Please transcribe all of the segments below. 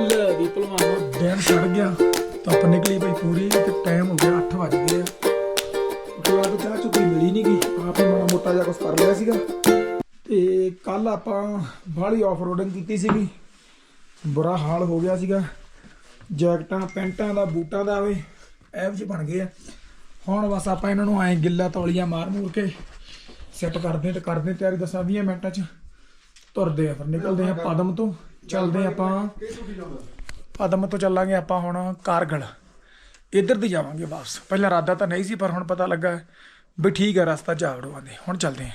ਲੈ ਵੀ ਭਲਵਾਨ ਦਿਨ ਛੜ ਗਿਆ, ਧੁੱਪ ਨਿਕਲੀ ਪਈ ਪੂਰੀ ਤੇ ਟਾਈਮ ਹੋ ਗਿਆ 8 ਵਜ ਗਏ ਆ। ਉਸ ਬਾਅਦ ਚਾਹ ਚੁੱਕੀ ਮਿਲੀ ਨਹੀਂ ਗਈ ਆਪ ਹੀ ਮਾੜਾ ਮੋਟਾ ਜਿਹਾ ਕੁਝ ਕਰ ਲਿਆ ਸੀਗਾ। ਤੇ ਕੱਲ ਆਪਾਂ ਬਾਹਲੀ ਆਫ ਰੋਡਿੰਗ ਕੀਤੀ ਸੀਗੀ। ਬੁਰਾ ਹਾਲ ਹੋ ਗਿਆ ਸੀਗਾ। ਜੈਕਟਾਂ, ਪੈਂਟਾਂ ਦਾ, ਬੂਟਾਂ ਦਾ ਵੇ ਐਵ ਜਿਹੇ ਬਣ ਗਏ ਆ। ਹੁਣ ਬਸ ਆਪਾਂ ਇਹਨਾਂ ਨੂੰ ਐ ਗਿੱਲਾ ਤੌਲੀਆਂ ਮਾਰ ਮੂਰ ਕੇ ਸੈੱਟ ਕਰਦੇ ਤੇ ਕਰਦੇ ਤਿਆਰੀ ਦੱਸਾਂ 20 ਮਿੰਟਾਂ ਚ ਤੁਰਦੇ ਆ ਫਿਰ ਨਿਕਲਦੇ ਆ ਪਦਮ ਤੋਂ। ਚੱਲਦੇ ਆਪਾਂ। ਪਦਮ ਤੋਂ ਚੱਲਾਂਗੇ ਆਪਾਂ ਹੁਣ ਕਾਰਗਲ। ਇੱਧਰ ਦੀ ਜਾਵਾਂਗੇ ਵਾਪਸ। ਪਹਿਲਾਂ ਇਰਾਦਾ ਤਾਂ ਨਹੀਂ ਸੀ ਪਰ ਹੁਣ ਪਤਾ ਲੱਗਾ ਵੀ ਠੀਕ ਹੈ ਰਸਤਾ ਜਾਵੜੋ ਆਂਦੇ ਹੁਣ ਚੱਲਦੇ ਆ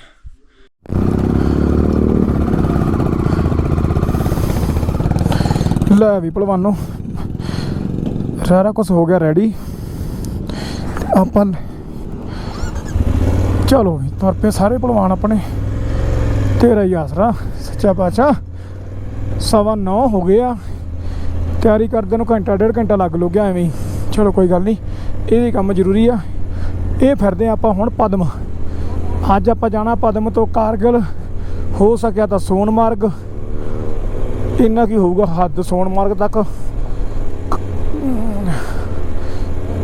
ਲੈ ਵੀ ਭਲਵਾਨੋ ਸਾਰਾ ਕੁਝ ਹੋ ਗਿਆ ਰੈਡੀ ਆਪਾਂ ਚਲੋ ਵੀ ਤੁਰ ਪਏ ਸਾਰੇ ਭਲਵਾਨ ਆਪਣੇ। ਤੇਰਾ ਹੀ ਆਸਰਾ ਸੱਚਾ ਪਾਤਸ਼ਾਹ। ਸਵਾ 9 ਹੋ ਗਏ ਆ। ਤਿਆਰੀ ਕਰਦੇ ਨੂੰ ਘੰਟਾ, ਡੇਢ ਘੰਟਾ ਲੱਗ ਲੋ ਗਿਆ ਐਵੇਂ ਚਲੋ ਕੋਈ ਗੱਲ ਨਹੀਂ, ਇਹ ਵੀ ਕੰਮ ਜ਼ਰੂਰੀ ਆ। ਇਹ ਫਿਰਦੇ ਆਪਾਂ ਹੁਣ ਪਦਮ। ਅੱਜ ਆਪਾਂ ਜਾਣਾ ਪਦਮ ਤੋਂ ਕਾਰਗਲ। ਹੋ ਸਕਿਆ ਤਾਂ ਸੋਨਮਾਰਗ ਇੰਨਾ ਕੀ ਹੋਊਗਾ ਹੱਦ ਸੋਨਮਾਰਗ ਤੱਕ।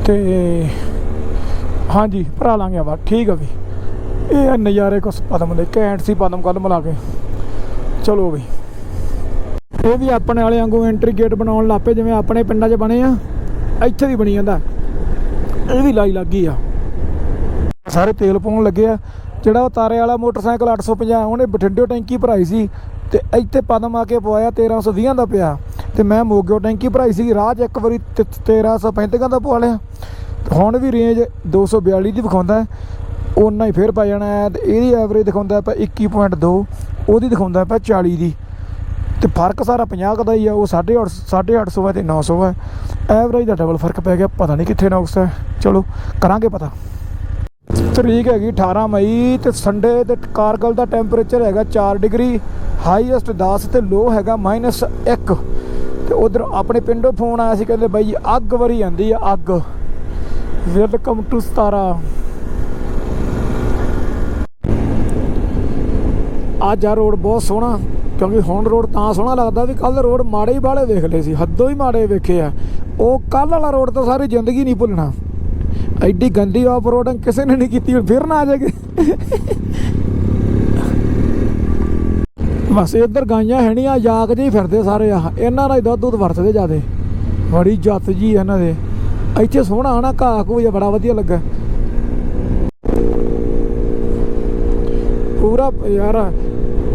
ਤੇ ਹਾਂਜੀ, ਭਰਾ ਲਾਂਗੇ ਆਵਾ ਠੀਕ ਆ ਵੀ। ਇਹ ਨਜ਼ਾਰੇ ਕੁਛ ਪਦਮ ਦੇ, ਘੈਂਟ ਸੀ ਪਦਮ ਕੱਲ ਮਿਲਾ ਕੇ। ਚਲੋ ਵੀ। ਇਹ ਵੀ ਆਪਣੇ ਵਾਲੇ ਵਾਂਗੂ ਐਂਟਰੀ ਗੇਟ ਬਣਾਉਣ ਲੱਪੇ ਜਿਵੇਂ ਆਪਣੇ ਪਿੰਡਾਂ 'ਚ ਬਣੇ ਆ, ਇੱਥੇ ਵੀ ਬਣੀ ਜਾਂਦਾ। ਇਹ ਵੀ ਲਾਈ ਲੱਗੀ ਆ। ਸਾਰੇ ਤੇਲ ਪਾਉਣ ਲੱਗੇ ਆ। ਜਿਹੜਾ ਉਹ ਤਾਰੇ ਵਾਲਾ ਮੋਟਰਸਾਈਕਲ 850 ਉਹਨੇ ਬਠਿੰਡੇ ਟੈਂਕੀ ਭਰਾਈ ਸੀ, ਤੇ ਇੱਥੇ ਪਦਮ ਆ ਕੇ ਪਵਾਇਆ 1320 ਦਾ ਪਿਆ। ਤੇ ਮੈਂ ਮੋਗਿਓ ਟੈਂਕੀ ਭਰਾਈ ਸੀ, ਰਾਹ 'ਚ ਇੱਕ ਵਾਰੀ ਤੇ 1335 ਦਾ ਪਵਾ ਲਿਆ। ਤੇ ਹੁਣ ਵੀ ਰੇਂਜ 242 ਦੀ ਵਿਖਾਉਂਦਾ ਹੈ। ਓਨਾ ਹੀ ਫੇਰ ਪੈ ਜਾਣਾ ਹੈ, ਤੇ ਇਹਦੀ ਐਵਰੇਜ ਦਿਖਾਉਂਦਾ ਪਿਆ 21.2 ਉਹਦੀ ਦਿਖਾਉਂਦਾ ਆਪਾਂ 40 ਦੀ। ਤੇ ਫ਼ਰਕ ਸਾਰਾ 50 ਕੁ ਦਾ ਹੀ ਆ, ਉਹ 850 850 ਹੈ ਤੇ 900 ਹੈ। ਐਵਰੇਜ ਦਾ ਡਬਲ ਫ਼ਰਕ ਪੈ ਗਿਆ, ਪਤਾ ਨਹੀਂ ਕਿੱਥੇ ਨੌਕਸ ਹੈ। ਚਲੋ, ਕਰਾਂਗੇ ਪਤਾ। ਤਰੀਕ ਹੈਗੀ 18 ਮਈ ਤੇ ਸੰਡੇ ਤੇ ਕਾਰਗਲ ਦਾ ਟੈਂਪਰੇਚਰ ਹੈਗਾ 4 ਡਿਗਰੀ ਹਾਈਐਸਟ 10 ਤੇ ਲੋ ਹੈਗਾ -1 ਤੇ ਉਧਰ ਆਪਣੇ ਪਿੰਡੋਂ ਫੋਨ ਆਇਆ ਸੀ, ਕਹਿੰਦੇ ਬਾਈ ਅੱਗ ਵਰੀ ਜਾਂਦੀ ਆ, ਅੱਗ। Welcome to Satara. ਅੱਜ ਆ ਰੋਡ ਬਹੁਤ ਸੋਹਣਾ। ਕਿਉਂਕਿ ਹੁਣ ਰੋਡ ਤਾਂ ਸੋਹਣਾ ਲੱਗਦਾ ਵੀ ਕੱਲ ਰੋਡ ਮਾੜੇ ਹੀ ਬਾਲੇ ਵੇਖ ਲਏ ਸੀ, ਹੱਦੋਂ ਹੀ ਮਾੜੇ ਵੇਖੇ ਆ। ਉਹ ਕੱਲ ਵਾਲਾ ਰੋਡ ਤਾਂ ਸਾਰੀ ਜ਼ਿੰਦਗੀ ਨਹੀਂ ਭੁੱਲਣਾ। ਐਡੀ ਗੰਦੀ ਆਫ ਰੋਡਿੰਗ ਕਿਸੇ ਨੇ ਨਹੀਂ ਕੀਤੀ ਫਿਰ ਨਾ ਆ ਜਾਗੇ ਬਸ ਇੱਧਰ ਗਾਈਆਂ ਹੈਣੀਆਂ ਜਾਗ ਜਿਹੀ ਫਿਰਦੇ ਸਾਰੇ ਆ, ਇਹਨਾਂ ਦਾ ਹੀ ਦੁੱਧ ਦੁੱਧ ਵਰਤਦੇ ਜਿਆਦੇ। ਬੜੀ ਜੱਤ ਜੀ ਇਹਨਾਂ ਦੇ। ਇੱਥੇ ਸੋਹਣਾ ਨਾ ਘਾਹ ਘੂ ਜਿਹਾ ਬੜਾ ਵਧੀਆ ਲੱਗਾ। ਪੂਰਾ ਯਾਰ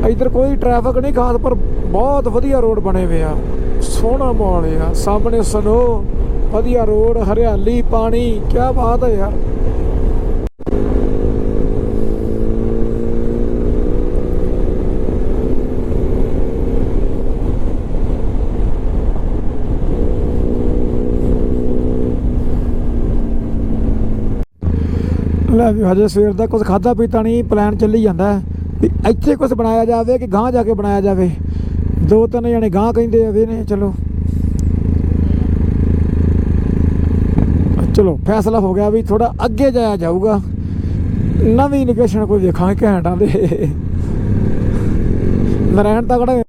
ਇੱਧਰ ਕੋਈ ਟ੍ਰੈਫਿਕ ਨਹੀਂ ਖਾਸ ਪਰ ਬਹੁਤ ਵਧੀਆ ਰੋਡ ਬਣੇ ਹੋਏ ਆ ਸੋਹਣਾ ਮਾਹੌਲ ਆ ਸਾਹਮਣੇ ਸਨੋ ਵਧੀਆ ਰੋਡ ਹਰਿਆਲੀ ਪਾਣੀ ਕੀ ਬਾਤ ਹੈ ਯਾਰ ਲੈ ਵੀ ਹਜੇ ਸਵੇਰ ਦਾ ਕੁਝ ਖਾਦਾ ਪੀਤਾ ਨਹੀਂ ਪਲਾਨ ਚੱਲੀ ਜਾਂਦਾ। ਹੈ ਵੀ ਇੱਥੇ ਕੁਝ ਬਣਾਇਆ ਜਾਵੇ ਕਿ ਗਾਂਹ ਜਾ ਕੇ ਬਣਾਇਆ ਜਾਵੇ? ਦੋ ਤਿੰਨ ਜਣੇ ਗਾਂਹ ਕਹਿੰਦੇ ਆ ਨੇ ਚਲੋ। ਚਲੋ, ਫੈਸਲਾ ਹੋ ਗਿਆ ਵੀ ਥੋੜਾ ਅੱਗੇ ਜਾਇਆ ਜਾਊਗਾ। ਨਵੀਂ ਲੋਕੇਸ਼ਨ ਕੋਈ ਵੇਖਾਂਗੇ ਘੈਂਟਾਂ ਦੇ। ਨਰਾਇਣ ਤਗੜਾ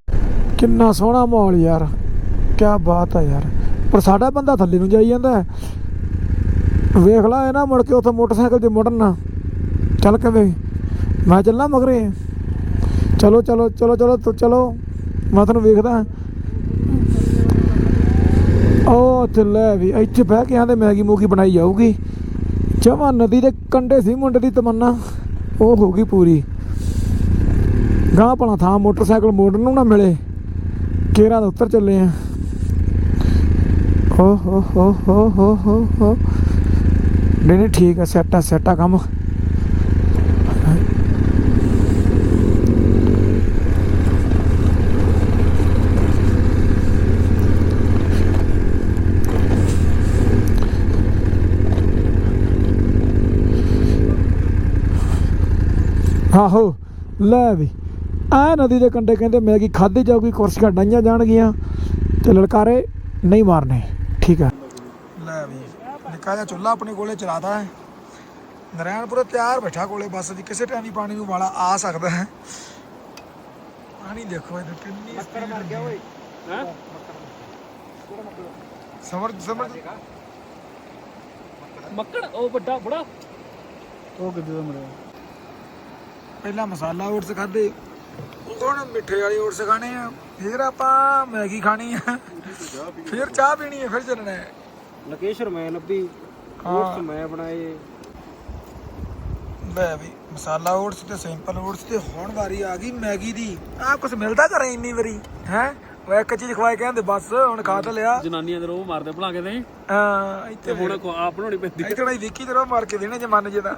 ਕਿੰਨਾ ਸੋਹਣਾ ਮਾਹੌਲ ਯਾਰ। ਕੀ ਬਾਤ ਹੈ ਯਾਰ। ਪਰ ਸਾਡਾ ਬੰਦਾ ਥੱਲੇ ਨੂੰ ਜਾਈ ਜਾਂਦਾ ਵੇਖ ਲਾ ਇਹ ਨਾ ਮੁੜ ਕੇ ਉੱਥੇ ਮੋਟਰਸਾਈਕਲ 'ਤੇ ਮੁੜਨ। ਨਾ ਚੱਲ ਕੇ ਮੈਂ ਚੱਲਾਂ ਮਗਰੇ। ਚਲੋ ਚਲੋ ਚਲੋ ਚਲੋ ਚਲੋ। ਮੈਂ ਤੁਹਾਨੂੰ ਵੇਖਦਾ ਉਹ ਤੇ ਵੀ, ਇੱਥੇ ਬਹਿ ਕੇ ਆਂਦੇ ਮੈਗੀ ਮੂਗੀ ਬਣਾਈ ਜਾਊਗੀ। ਜਮਾ ਨਦੀ ਦੇ ਕੰਢੇ ਸੀ ਮੁੰਡੇ ਦੀ ਤਮੰਨਾ। ਉਹ ਹੋ ਗਈ ਪੂਰੀ। ਗਾਂ ਭਲਾ ਥਾਂ ਮੋਟਰਸਾਈਕਲ ਮੋੜਨ ਨੂੰ ਨਾ ਮਿਲੇ। ਕੇਰਾਂ ਦਾ ਉੱਤਰ ਚੱਲੇ ਆ। ਹੋ ਹੋ ਹੋ ਹੋ ਹੋ ਹੋ ਨਹੀਂ, ਠੀਕ ਆ, ਸੈਟਾ ਆ, ਸੈੱਟ ਆ ਕੰਮ। ਆਹੋ ਲੈ ਵੀ। ਆ ਨਦੀ ਦੇ ਕੰਢੇ ਕਹਿੰਦੇ ਮੈਗੀ ਖਾਦੀ ਜਾਊਗੀ ਕੁਰਸੀਆਂ ਡਾਈਆਂ ਜਾਣਗੀਆਂ। ਤੇ ਲਲਕਾਰੇ ਨਹੀਂ ਮਾਰਨੇ ਠੀਕ ਆ। ਲੈ ਵੀ ਨਿੱਕਾ ਜਿਹਾ ਚੁੱਲ੍ਹਾ ਆਪਣੇ ਕੋਲੇ ਚਲਾਤਾ ਹੈ। ਨਰੈਣਪੁਰ ਤਿਆਰ ਬੈਠਾ ਕੋਲੇ ਬੱਸ ਦੀ ਕਿਸੇ ਟਾਈਮ ਵੀ ਪਾਣੀ ਨੂੰ ਵਾਲਾ ਆ ਸਕਦਾ ਹੈ। ਪਾਣੀ ਦੇਖੋ ਇਹ ਕਿੰਨੀ ਮੱਕਰ ਮਰ ਗਿਆ ਓਏ। Summer summer. ਮੱਕੜ ਉਹ ਵੱਡਾ ਬੜਾ। ਉਹ ਕਿੱਦੇ ਮਰਿਆ? ਪਹਿਲਾਂ ਮਸਾਲਾ ਓਟਸ ਖਾਦੇ ਹੁਣ ਮਿੱਠੇ ਵਾਲੀ ਓਟਸ ਖਾਣੇ ਆ ਫਿਰ ਆਪਾਂ ਮੈਗੀ ਖਾਣੀ ਆ। ਫਿਰ ਚਾਹ ਪੀਣੀ ਹੈ ਫਿਰ ਚੱਲਣਾ ਹੈ। ਲਕੇਸ਼ਰ ਮੈਂ ਲੱਭੀ ਹਾਂ। ਓਟਸ ਮੈਂ ਬਣਾਏ। ਲੈ ਵੀ ਮਸਾਲਾ ਓਟਸ ਤੇ ਸਿੰਪਲ ਓਟਸ ਤੇ ਹੁਣ ਵਾਰੀ ਆ ਗਈ ਮੈਗੀ ਦੀ। ਆਹ ਕੁਝ ਮਿਲਦਾ ਘਰੇ ਇੰਨੀ ਵਾਰੀ ਹੈ? ਉਹ ਇੱਕ ਚੀਜ਼ ਖਵਾਏ ਕਹਿੰਦੇ ਬਸ ਹੁਣ ਖਾ ਤਾਂ ਲਿਆ। ਜਨਾਨੀਆਂ ਦੇ ਰੋਹ ਮਾਰਦੇ ਭਲਾ ਕੇ ਨਹੀਂ ਹਾਂ ਤੇ ਇੱਥੇ ਹੁਣ ਆਪ ਬਣਾਉਣੀ ਪੈਂਦੀ। ਇੱਥੇ ਥੋੜਾ ਵਿੱਕੀ ਤੇ ਰੋ ਮਾਰ ਕੇ ਦੇਣੇ ਜੇ ਮੰਨ ਜੇ ਤਾਂ।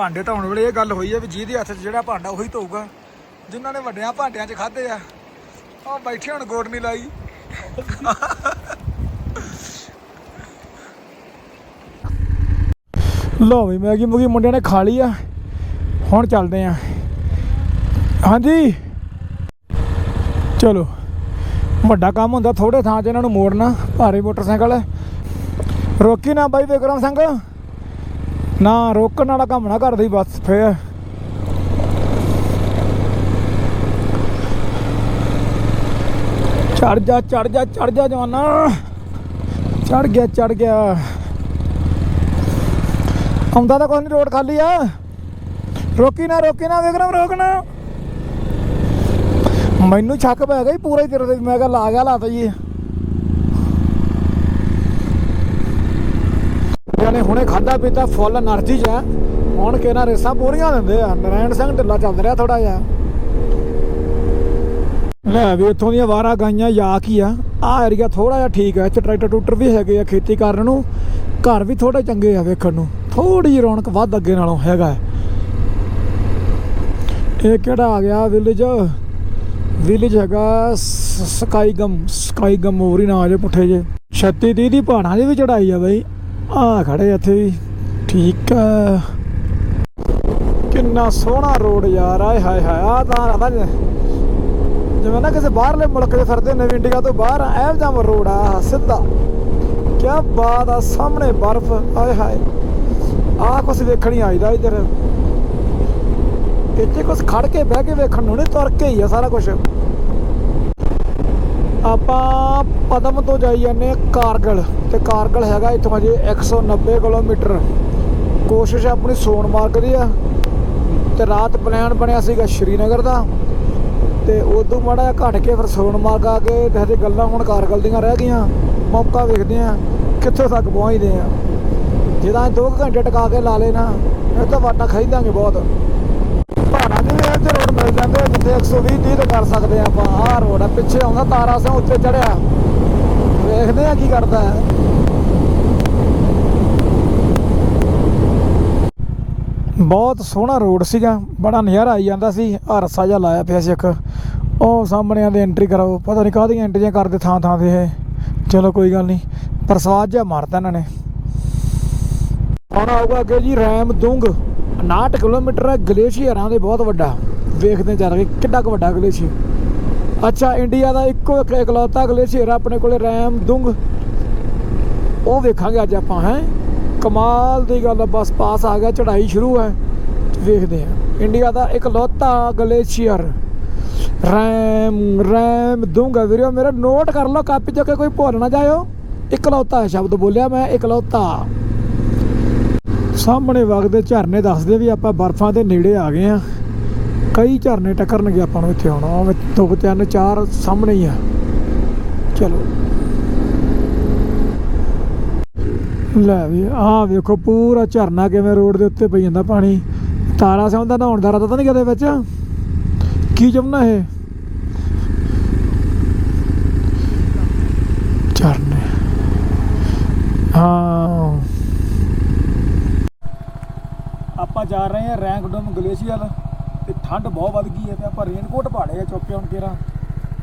ਭਾਂਡੇ ਧੋਣ ਵੇਲੇ ਇਹ ਗੱਲ ਹੋਈ ਹੈ ਵੀ ਜਿਹਦੇ ਹੱਥ 'ਚ ਜਿਹੜਾ ਭਾਂਡਾ ਉਹੀ ਧੋਊਗਾ। ਜਿਨ੍ਹਾਂ ਨੇ ਵੱਡਿਆਂ ਭਾਂਡਿਆਂ 'ਚ ਖਾਦੇ ਆ। ਉਹ ਬੈਠੇ ਹੁਣ ਗੋਡ ਨਹੀਂ ਲਾਈ। ਲੋ ਵੀ ਮੈਗੀ ਮੁਗੀ ਮੁੰਡਿਆਂ ਨੇ ਖਾ ਲਈ ਆ। ਹੁਣ ਚੱਲਦੇ ਆ। ਹਾਂਜੀ। ਚਲੋ। ਵੱਡਾ ਕੰਮ ਹੁੰਦਾ ਥੋੜੇ ਥਾਂ 'ਚ ਇਹਨਾਂ ਨੂੰ ਮੋੜਨਾ। ਭਾਰੀ ਮੋਟਰਸਾਈਕਲ। ਰੋਕੀ ਨਾ ਬਾਈ ਵਿਕਰਮ ਸਿੰਘ। ਨਾ ਰੋਕਣ ਵਾਲਾ ਕੰਮ ਨਾ ਕਰਦੀ ਬਸ ਫੇਰ। ਚੜ ਜਾ ਚੜ ਜਾ ਚੜ ਜਾ ਜਵਾਨਾ। ਚੜ ਗਿਆ ਚੜ ਗਿਆ। ਆਉਂਦਾ ਤਾਂ ਕੋਈ ਨਹੀਂ ਰੋਡ ਖਾਲੀ ਆ। ਰੋਕੀ ਨਾ ਰੋਕੀ ਨਾ, ਵਿਕਰਮ ਰੋਕਣਾ ਮੈਨੂੰ ਛੱਕ ਪੈ ਗਈ ਜੀ, ਪੂਰਾ ਹੀ ਤੇਰੇ ਤੇ। ਮੈਂ ਕਿਹਾ ਲਾ ਗਿਆ ਲਾਤਾ ਜੀ। ਇਹਨਾਂ ਨੇ ਹੁਣੇ ਖਾਦਾ ਪੀਤਾ, ਫੁੱਲ એનર્ਜੀ ਜਾ ਹੁਣ ਕੇ ਨਾ ਰੇਸਾਂ ਪੂਰੀਆਂ ਦਿੰਦੇ ਆ। ਨਰੈਣ ਸਿੰਘ ਢਿੱਲਾ ਚੱਲ ਰਿਹਾ ਥੋੜਾ ਜਿਹਾ। ਲੈ ਵੀ ਇੱਥੋਂ ਦੀਆਂ ਵਾਰਾ ਗਾਈਆਂ ਯਾ ਕੀ ਆ। ਆ ਏਰੀਆ ਥੋੜਾ ਜਿਹਾ ਠੀਕ ਆ। ਇੱਥੇ ਟਰੈਕਟਰ ਟੂਟਰ ਵੀ ਹੈਗੇ ਆ ਖੇਤੀ ਕਰਨ ਨੂੰ। ਘਰ ਵੀ ਥੋੜੇ ਚੰਗੇ ਆ ਵੇਖਣ ਨੂੰ। ਥੋੜੀ ਜਿਹੀ ਰੌਣਕ ਵੱਧ ਅੱਗੇ ਨਾਲੋਂ ਹੈਗਾ ਇਹ ਕਿਹੜਾ ਆ ਗਿਆ ਵਿਲੇਜ ਵਿਲੇਜ ਹੈਗਾ ਸਕਾਈਗਮ ਸਕਾਈਗਮ ਹੋਰੀ ਨਾ ਆ ਜੇ ਪੁੱਠੇ ਜੇ 36 ਦੀ ਦੀ ਪਹਾੜਾਂ ਦੇ ਵੀ ਚੜਾਈ ਆ ਬਈ। ਆ ਖੜੇ ਇੱਥੇ ਵੀ ਠੀਕ ਆ। ਕਿੰਨਾ ਸੋਹਣਾ ਰੋਡ ਯਾਰ, ਆਏ ਹਾਏ ਹਾਏ ਆ ਤਾਂ ਲੱਗਦਾ ਜਿਵੇਂ- ਨਾ ਕਿਸੇ ਬਾਹਰਲੇ ਮੁਲਕ ਦੇ ਫਿਰਦੇ ਨਵੀਂ ਇੰਡੀਆ ਤੋਂ ਬਾਹਰ ਆ ਐਵ ਜਾਂ ਰੋਡ ਆ ਸਿੱਧਾ। ਕੀ ਬਾਤ ਆ, ਸਾਹਮਣੇ ਬਰਫ਼, ਆਏ ਹਾਏ। ਆ ਕੁਛ ਵੇਖਣ ਹੀ ਆਈਦਾ ਇਧਰ। ਇੱਥੇ ਕੁਛ ਖੜ ਕੇ ਬਹਿ ਕੇ ਵੇਖਣ ਨੂੰ ਨਹੀਂ ਤੁਰ ਕੇ ਹੀ ਆ ਸਾਰਾ ਕੁਝ ਆਪਾਂ ਪਦਮ ਤੋਂ ਜਾਈ ਜਾਂਦੇ ਹਾਂ ਕਾਰਗਲ ਤੇ ਕਾਰਗਲ ਹੈਗਾ ਇੱਥੋਂ ਅਜੇ 190 ਕਿਲੋਮੀਟਰ। ਕੋਸ਼ਿਸ਼ ਆਪਣੀ ਸੋਨਮਾਰਗ ਦੀ ਆ ਤੇ ਰਾਤ ਪਲਾਨ ਬਣਿਆ ਸੀਗਾ ਸ਼੍ਰੀਨਗਰ ਦਾ ਤੇ ਉਦੋਂ ਮਾੜਾ ਜਿਹਾ ਘਟ ਕੇ ਫਿਰ ਸੋਨਮਾਰਗ ਆ ਕੇ ਤੇ ਹਜੇ ਗੱਲਾਂ ਹੁਣ ਕਾਰਗਲ ਦੀਆਂ ਰਹਿ ਗਈਆਂ, ਮੌਕਾ ਵੇਖਦੇ ਆ ਕਿੱਥੋਂ ਤੱਕ ਪਹੁੰਚਦੇ ਆ ਜਿਹਦਾ 2 ਘੰਟੇ ਟਿਕਾ ਕੇ ਲਾ ਲੈਣਾ, ਇਹ ਤਾਂ ਵਾਟਾ ਖਰੀਦਾਂਗੇ ਬਹੁਤ। ਪਹਾੜਾਂ ਦੇ ਰੋਡ ਮਿਲ ਜਾਂਦੇ ਆ, ਜਿੱਥੇ 120 30 ਤੇ ਕਰ ਸਕਦੇ ਆ ਆਪਾਂ। ਆਹ ਰੋਡ ਆ, ਪਿੱਛੇ ਆਉਂਦਾ ਤਾਰਾ ਸਿੰਘ ਉੱਤੇ ਚੜਿਆ ਵੇਖਦੇ ਆ ਕੀ ਕਰਦਾ ਹੈ। ਬਹੁਤ ਸੋਹਣਾ ਰੋਡ ਸੀਗਾ, ਬੜਾ ਨਜ਼ਾਰਾ ਆਈ ਜਾਂਦਾ ਸੀ ਆ ਰੱਸਾ ਜਿਹਾ ਲਾਇਆ ਪਿਆ ਸੀ ਇੱਕ। ਉਹ ਸਾਹਮਣੇ ਆਂਦੇ ਐਂਟਰੀ ਕਰਾਓ, ਪਤਾ ਨਹੀਂ ਕਾਹਦੀਆਂ ਐਂਟਰੀਆਂ ਕਰਦੇ ਥਾਂ ਥਾਂ ਤੇ ਇਹ। ਚਲੋ ਕੋਈ ਗੱਲ ਨਹੀਂ ਪ੍ਰਸਾਦ ਜਿਹਾ ਮਾਰਤਾ ਇਹਨਾਂ ਨੇ। ਹੁਣ ਆਊਗਾ ਅੱਗੇ ਜੀ, ਰੈਮ ਦੁੰਗ। 59 ਕਿਲੋਮੀਟਰ ਹੈ, ਗਲੇਸ਼ੀਅਰਾਂ ਦੇ ਬਹੁਤ ਵੱਡਾ। ਵੇਖਦੇ ਚੱਲ ਕੇ ਕਿੱਡਾ ਕੁ ਵੱਡਾ ਗਲੇਸ਼ੀਅਰ ਅੱਛਾ, ਇੰਡੀਆ ਦਾ ਇੱਕੋ ਇੱਕ ਇਕਲੌਤਾ ਗਲੇਸ਼ੀਅਰ ਆਪਣੇ ਕੋਲੇ ਰੈਮ ਦੁੰਗ। ਉਹ ਵੇਖਾਂਗੇ ਅੱਜ ਆਪਾਂ, ਹੈ? ਕਮਾਲ ਦੀ ਗੱਲ ਬਸ ਪਾਸ ਆ ਗਿਆ, ਚੜ੍ਹਾਈ ਸ਼ੁਰੂ ਹੈ। ਵੇਖਦੇ ਆ ਇੰਡੀਆ ਦਾ ਇਕਲੌਤਾ ਗਲੇਸ਼ੀਅਰ ਰੈਮ ਰੈਮ ਦੂੰਗਾ ਵੀਰੋ, ਮੇਰਾ ਨੋਟ ਕਰ ਲਓ, ਕਾਪੀ ਚੋਂ ਕਿ ਕੋਈ ਭੁੱਲ ਨਾ ਜਾਇਓ। ਇਕਲੌਤਾ ਸ਼ਬਦ ਬੋਲਿਆ ਮੈਂ, ਇਕਲੌਤਾ। ਸਾਹਮਣੇ ਵਗਦੇ ਝਰਨੇ ਦੱਸਦੇ ਵੀ ਆਪਾਂ ਬਰਫਾਂ ਦੇ ਨੇੜੇ ਆ ਗਏ ਆ ਕਈ ਝਰਨੇ ਟੱਕਰਨਗੇ ਆਪਾਂ ਨੂੰ ਇੱਥੇ ਹੁਣ ਉਹ ਦੋ, ਤਿੰਨ, ਚਾਰ ਸਾਹਮਣੇ ਹੀ ਆ। ਚਲੋ। ਲੈ ਵੀ, ਆਹ ਵੇਖੋ ਪੂਰਾ ਝਰਨਾ ਕਿਵੇਂ ਰੋਡ ਦੇ ਉੱਤੇ ਪਈ ਜਾਂਦਾ ਪਾਣੀ। ਤਾਰਾ ਸਿੰਘ ਦਾ ਨਹਾਉਣ ਦਾ ਰਤਾ ਤਾਂ ਨਹੀਂ ਕਦੇ ਵਿੱਚ? ਕੀ ਜਮਨਾ ਇਹ? ਝਰਨੇ। ਹਾਂ। ਆਪਾਂ ਜਾ ਰਹੇ ਹਾਂ ਰੈਂਕਡਮ ਗਲੇਸ਼ੀਅਰ ਠੰਡ ਬਹੁਤ ਵੱਧ ਗਈ ਹੈ ਤੇ ਆਪਾਂ ਰੇਨਕੋਟ ਪਾੜੇ ਆ ਚੁੱਕ ਹੁਣ ਕੇਰਾ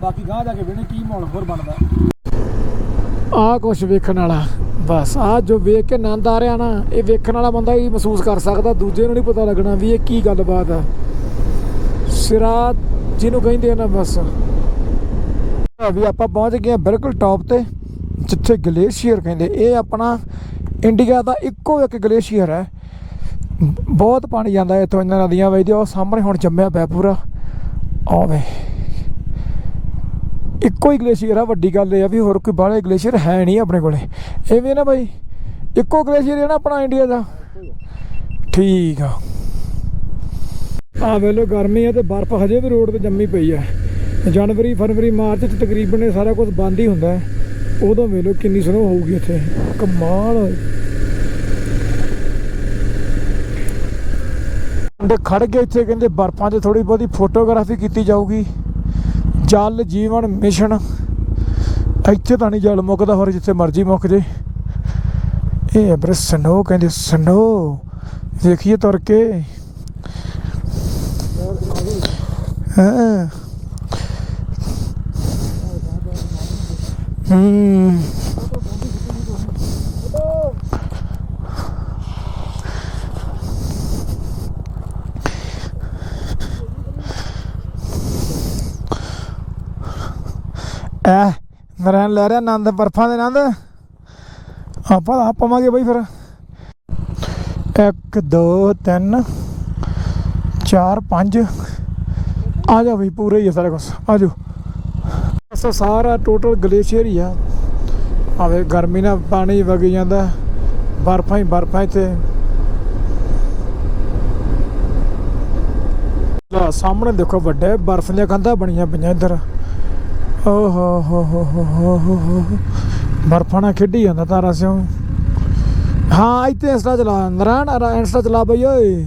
ਬਾਕੀ ਗਾਂ ਜਾ ਕੇ ਵੇਣੇ ਕੀ ਮਾਹੌਲ ਹੋਰ ਬਣਦਾ। ਆ ਕੁਛ ਵੇਖਣ ਵਾਲਾ, ਬਸ ਆ ਜੋ ਵੇਖ ਕੇ ਆਨੰਦ ਆ ਰਿਹਾ ਨਾ, ਇਹ ਵੇਖਣ ਵਾਲਾ ਬੰਦਾ ਹੀ ਮਹਿਸੂਸ ਕਰ ਸਕਦਾ, ਦੂਜੇ ਨੂੰ ਨਹੀਂ ਪਤਾ ਲੱਗਣਾ ਵੀ ਇਹ ਕੀ ਗੱਲਬਾਤ ਆ। ਸਿਰਾ ਜਿਹਨੂੰ ਕਹਿੰਦੇ ਆ ਨਾ ਬਸ। ਵੀ ਆਪਾਂ ਪਹੁੰਚ ਗਏ ਆ ਬਿਲਕੁਲ ਟੌਪ ਤੇ, ਜਿੱਥੇ ਗਲੇਸ਼ੀਅਰ ਕਹਿੰਦੇ, ਇਹ ਆਪਣਾ ਇੰਡੀਆ ਦਾ ਇੱਕੋ ਇੱਕ ਗਲੇਸ਼ੀਅਰ ਹੈ। ਬਹੁਤ ਪਾਣੀ ਜਾਂਦਾ ਇੱਥੋਂ ਇਹਨਾਂ ਨਦੀਆਂ ਵਜਦੀਆਂ ਉਹ ਸਾਹਮਣੇ ਹੁਣ ਜੰਮਿਆ ਪਿਆ ਪੂਰਾ। ਆਵੇ ਇੱਕੋ ਹੀ ਗਲੇਸ਼ੀਅਰ ਆ, ਵੱਡੀ ਗੱਲ ਇਹ ਆ ਵੀ ਹੋਰ ਕੋਈ ਬਾਹਲੇ ਗਲੇਸ਼ੀਅਰ ਹੈ ਨਹੀਂ ਆਪਣੇ ਕੋਲੇ। ਵੀ ਨਾ ਬਾਈ, ਇੱਕੋ ਗਲੇਸ਼ੀਅਰ ਹੈ ਨਾ ਆਪਣਾ ਇੰਡੀਆ ਦਾ। ਠੀਕ ਆ। ਆ ਵੇਲੋ ਗਰਮੀ ਆ ਤੇ ਬਰਫ਼ ਹਜੇ ਵੀ ਰੋਡ ਤੇ ਜੰਮੀ ਪਈ ਹੈ ਜਨਵਰੀ, ਫਰਵਰੀ, ਮਾਰਚ ਚ ਤਕਰੀਬਨ ਇਹ ਸਾਰਾ ਕੁਝ ਬੰਦ ਹੀ ਹੁੰਦਾ ਹੈ। ਉਦੋਂ ਵੇਲੋ ਕਿੰਨੀ ਸਨੋ ਹੋਊਗੀ ਇੱਥੇ ਕਮਾਲ ਦੇ ਖੜ ਕੇ ਇੱਥੇ, ਕਹਿੰਦੇ ਬਰਫਾਂ 'ਚ ਥੋੜੀ ਬਹੁਤੀ ਫੋਟੋਗ੍ਰਾਫੀ ਕੀਤੀ ਜਾਊਗੀ। ਜਲ ਜੀਵਨ ਮਿਸ਼ਨ। ਇੱਥੇ ਤਾਂ ਨਹੀਂ ਜਲ ਮੁੱਕਦਾ ਹੋਰ ਜਿੱਥੇ ਮਰਜ਼ੀ ਮੁੱਕ ਜੇ। ਇਹ ਬਰ ਸਨੋ, ਕਹਿੰਦੇ ਸਨੋ। ਦੇਖੀਏ ਤੁਰ ਕੇ। ਹਾਂ। ਹੂੰ। ਐ ਨਰੈਣ ਲੈ ਰਿਹਾ ਆਨੰਦ, ਬਰਫਾਂ ਦੇ ਆਨੰਦ। ਆਪਾਂ ਤਾਂ ਪਾਵਾਂਗੇ ਬਈ ਫਿਰ। 1 2 3 4 5 ਆ ਜਾ ਬਈ, ਪੂਰੇ ਹੀ ਆ ਸਾਰਾ ਕੁਝ ਆ ਜਾਓ। ਬਸ ਸਾਰਾ ਟੋਟਲ ਗਲੇਸ਼ੀਅਰ ਹੀ ਆ। ਆਵੇ, ਗਰਮੀ ਨਾਲ ਪਾਣੀ ਵਗ ਜਾਂਦਾ। ਬਰਫਾਂ ਹੀ ਬਰਫਾਂ ਤੇ ਲਾ, ਸਾਹਮਣੇ ਦੇਖੋ ਵੱਡੇ ਬਰਫ਼ ਦੀਆਂ ਕੰਧਾਂ ਬਣੀਆਂ ਪਈਆਂ ਇੱਧਰ। ਓ ਹੋ ਹੋ ਹੋ ਹੋ ਹੋ ਬਰਫਾਂ ਨਾਲ ਖੇਡੀ ਜਾਂਦਾ ਤਾਰਾ ਸਿਓ ਹਾਂ, ਇੱਥੇ ਇੰਸਟਾ ਚਲਾ ਨਰਾਨ ਇੰਸਟਾ ਚਲਾ ਬਈ, ਓਏ।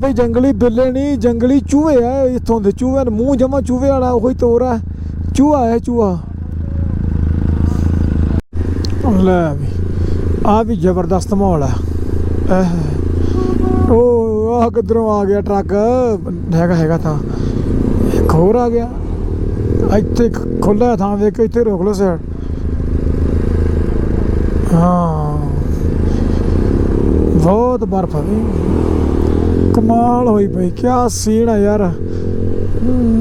ਬਈ ਜੰਗਲੀ ਬਿੱਲੇ ਨਹੀਂ ਜੰਗਲੀ ਚੂਹੇ ਆ, ਇੱਥੋਂ ਦੇ ਚੂਹਿਆਂ ਦਾ ਮੂੰਹ ਜਮਾ ਚੂਹੇ ਵਾਲਾ, ਉਹੀ ਤੋਰ ਆ। ਚੂਹਾ ਹੈ ਚੂਹਾ। ਲੈ ਵੀ ਆ ਵੀ ਜ਼ਬਰਦਸਤ ਮਾਹੌਲ ਆ। ਉਹ ਆ ਕਿੱਧਰੋਂ ਆ ਗਿਆ ਟਰੱਕ ਹੈਗਾ ਹੈਗਾ ਤਾਂ ਇੱਕ ਹੋਰ ਆ ਗਿਆ ਇੱਥੇ ਖੁੱਲਾ ਥਾਂ ਵੇਖ ਕੇ ਇੱਥੇ ਰੋਕ ਲਓ ਸਾਈਡ ਹਾਂ ਬਹੁਤ ਬਰਫ ਆ ਵੀ ਕਮਾਲ ਹੋਈ ਪਈ ਕੀ ਸੀਨ ਆ ਯਾਰ